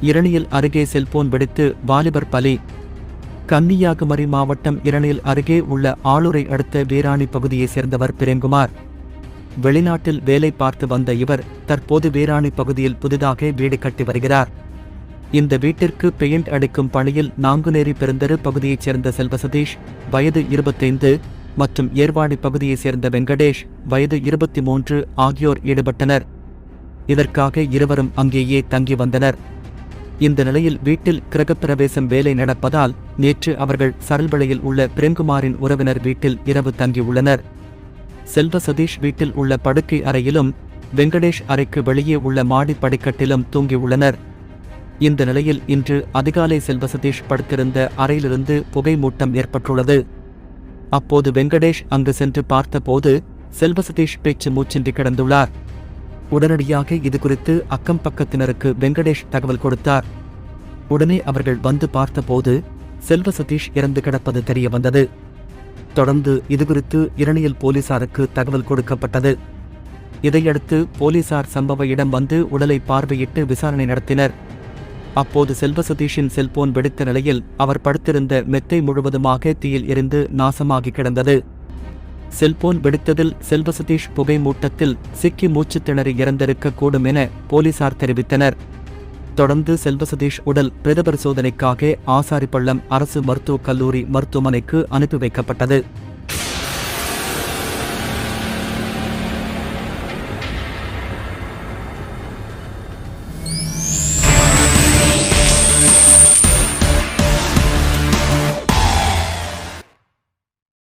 இரணியல் அருகே செல்போன் வெடித்து வாலிபர் பலி. கன்னியாகுமரி மாவட்டம் இரணியல் அருகே உள்ள ஆளுரை அடுத்த வீராணி பகுதியைச் சேர்ந்தவர் பிரேம்குமார். வெளிநாட்டில் வேலை பார்த்து வந்த இவர் தற்போது வீராணி பகுதியில் புதிதாக வீடு கட்டி வருகிறார். இந்த வீட்டிற்கு பெயிண்ட் அடிக்கும் பணியில் நாங்குநேரி பெருந்தரு பகுதியைச் சேர்ந்த செல்வசதீஷ் வயது இருபத்தைந்து மற்றும் ஏர்வாடி பகுதியைச் சேர்ந்த வெங்கடேஷ் வயது இருபத்தி மூன்று ஆகியோர் ஈடுபட்டனர். இதற்காக இருவரும் அங்கேயே தங்கி வந்தனர். இந்த நிலையில் வீட்டில் கிரகப்பிரவேசம் வேலை நடப்பதால் நேற்று அவர்கள் சரல்வளையில் உள்ள பிரேம்குமாரின் உறவினர் வீட்டில் இரவு தங்கியுள்ளனர். செல்வ சதீஷ் வீட்டில் உள்ள படுக்கை அறையிலும் வெங்கடேஷ் அறைக்கு வெளியே உள்ள மாடி படிக்கட்டிலும் தூங்கியுள்ளனர். இந்த நிலையில் இன்று அதிகாலை செல்வ சதீஷ் படுத்திருந்த அறையிலிருந்து புகை மூட்டம் ஏற்பட்டுள்ளது. அப்போது வெங்கடேஷ் அங்கு சென்று பார்த்தபோது செல்வ சதீஷ் பேச்சு மூச்சின்றி கிடந்துள்ளார். உடனடியாக இது குறித்து அக்கம் பக்கத்தினருக்கு வெங்கடேஷ் தகவல் கொடுத்தார். உடனே அவர்கள் வந்து பார்த்தபோது செல்வ சதீஷ் இறந்து கிடப்பது தெரிய வந்தது தொடர்ந்து இதுகுறித்து இரணியல் போலீசாருக்கு தகவல் கொடுக்கப்பட்டது. இதையடுத்து போலீசார் சம்பவ இடம் வந்து உடலை பார்வையிட்டு விசாரணை நடத்தினர். அப்போது செல்வ சதீஷின் செல்போன் வெடித்த நிலையில் அவர் படுத்திருந்த மெத்தை முழுவதுமாக தீயில் எரிந்து நாசமாகி கிடந்தது. செல்போன் வெடித்ததில் செல்வ சதீஷ் புகை மூட்டத்தில் சிக்கி மூச்சு திணறி இறந்திருக்கக்கூடும் என போலீசார் தெரிவித்தனர். தொடர்ந்து செல்வ சதீஷ் உடல் பிரேத பரிசோதனைக்காக ஆசாரிப்பள்ளம் அரசு மருத்துவக் கல்லூரி மருத்துவமனைக்கு அனுப்பி வைக்கப்பட்டது.